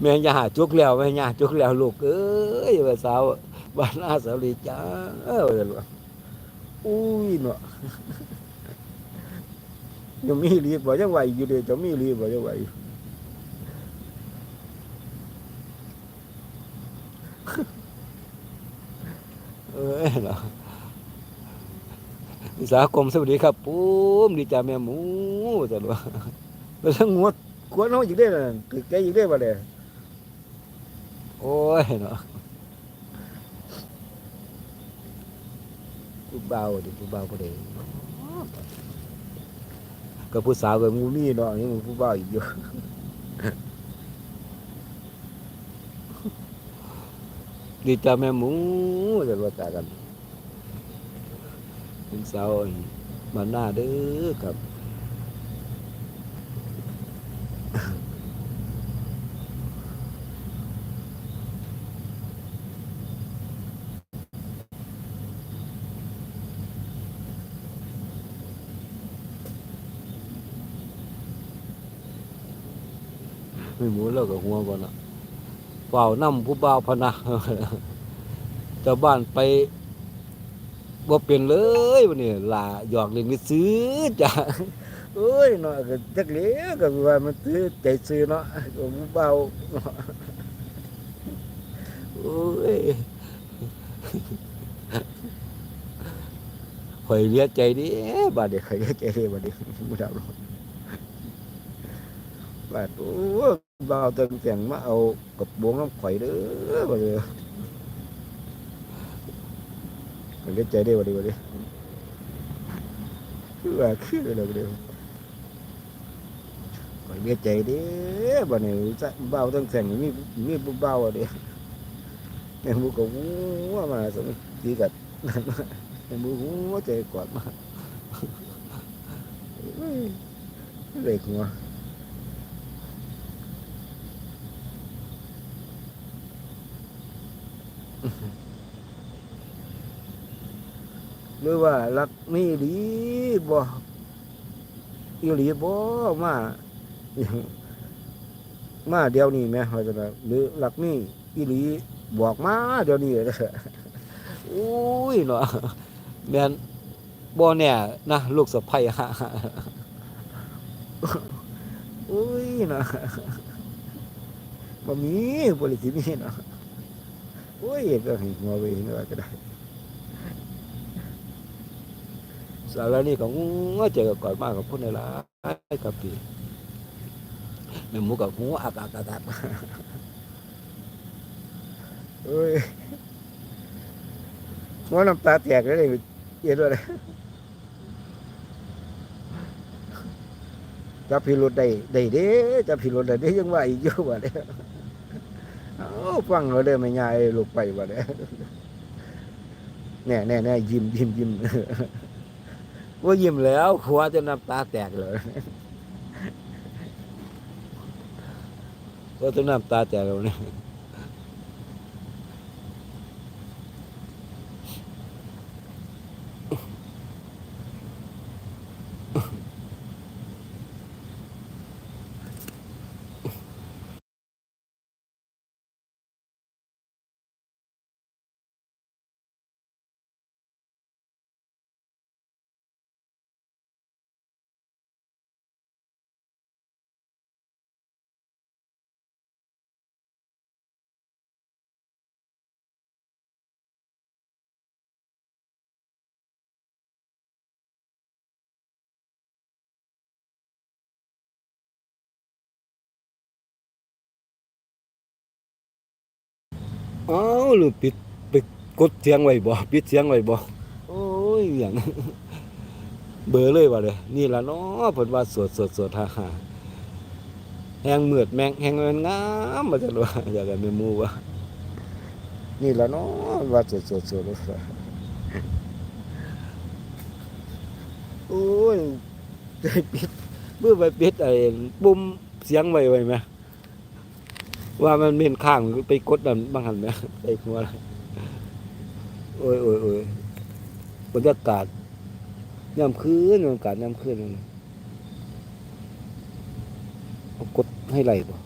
แม่ย่าจุกแล้วแม่ย่าจุกแล้วลูกเอ้ยว่าสาวบ้านอาสาวลีจ้าเออว่าอุ้ยเนาะยังมีรีบบ่ยังไหวอยู่เด้จะมีรีบบ่ยังไหวเออเนาะวิสาหกรมสวัสดีครับปุ้มดีจ้าแม่หมูจังว่าแล้วทั้งงวดกวนเฮาอีกได้อน่ะตึกแกอีกได้อบ่เด้ โอ้ยเนาะผู้เบาดิผู้เบาบ่ได้ก็ผู้สาวก็มูมีเนาะยังผู้เบาอีกอยู่ดีจ้าแม่หมูจะรู้จักกันเป็นสาวมาหน้าเด้อครับ ไม่หมูแล้วก็หัวก่อนนะเปล่าน้ำผู้บ่าวพนะเจ้าบ้านไปบ่เป็นเลยวันนี้ลาหยอกเล่นไปซื้อจ้ะเอ้ยเนาะก็จักเลี้ยก็ว่ามันซื้อใจซื้อเนาะก็ผู้บ่าวเนาะโอ้ยข่อยเลียใจดิบาดเดียวข่อยเลียใจดิบาดเดียวบ่ดาวลงบาดโอ้ บ่าวตึงเสียงมาเอากับบวงน้ำข่อยเด้อบาเดียวข่อยเลียใจดิบาดเดียวบาดเดียวคือว่าคือเลยบาดเดียวข่อยเลียใจเด้บาดนี้จะบ่าวตึงเสียงมีมีผู้บ่าวอะเด้แม่นบ่ก็วู้ว่ามาสมดีกัด em mua cũng có chơi quạt mà đẹp หรือว่ารักนี่ดีบ่อีหลีบ่มาอย่างมาเดี๋ยวนี้แม่ว่าจะหรือรักนี่อีหลีบอกมาเดี๋ยวนี้เด้ออุ้ยเนาะแม่นบ่แน่นะลูกสะใภ้ฮะอุ้ยเนาะบ่มีบ่ได้สิมีเนาะ อุ้ยก็ให้หัวไปเนาะก็ได้สารนี่ก็งูเจอกับก่อนมากกับพุ่นนี่ล่ะกับพี่แม่หมูกับหูอักอักอักอักเอ้ยหัวน้ำตาแตกเลยเย็นเลยจับพิรุธได้ได้เด้จับพิรุธได้เด้ยังว่าอีกเยอะกว่าเด้ เอาฟังเราเด้ไม่ง่ายลูกไปว่าเด้แน่แน่แน่ยิ้มยิ้มยิ้มว่ายิ้มแล้วขัวจะน้ำตาแตกเลยว่าจะน้ำตาแตกแล้วเนี่ย อ้าวหรือปิดไปกดเสียงไว้บ่ปิดเสียงไว้บ่โอ้ยอย่างเบอร์เลยว่าเลยนี่ล่ะเนาะเพิ่นว่าสดสดสดฮ่าฮ่าแหงเมือดแมงแหงเงินงามมาจังว่าอยากให้แม่หมู่ว่านี่ล่ะเนาะว่าสดสดสดว่าโอ้ยใจปิดเมื่อไปปิดไอ้ปุ่มเสียงไว้ไว้ไหม ว่ามันเม่นข้างไปกดดันบางหันไหมไอ้หัวโอ้ยโอ้ยโอ้ยบรรยากาศยามคืนบรรยากาศยามคืนนั่นน่ะเอากดให้ไหลบ่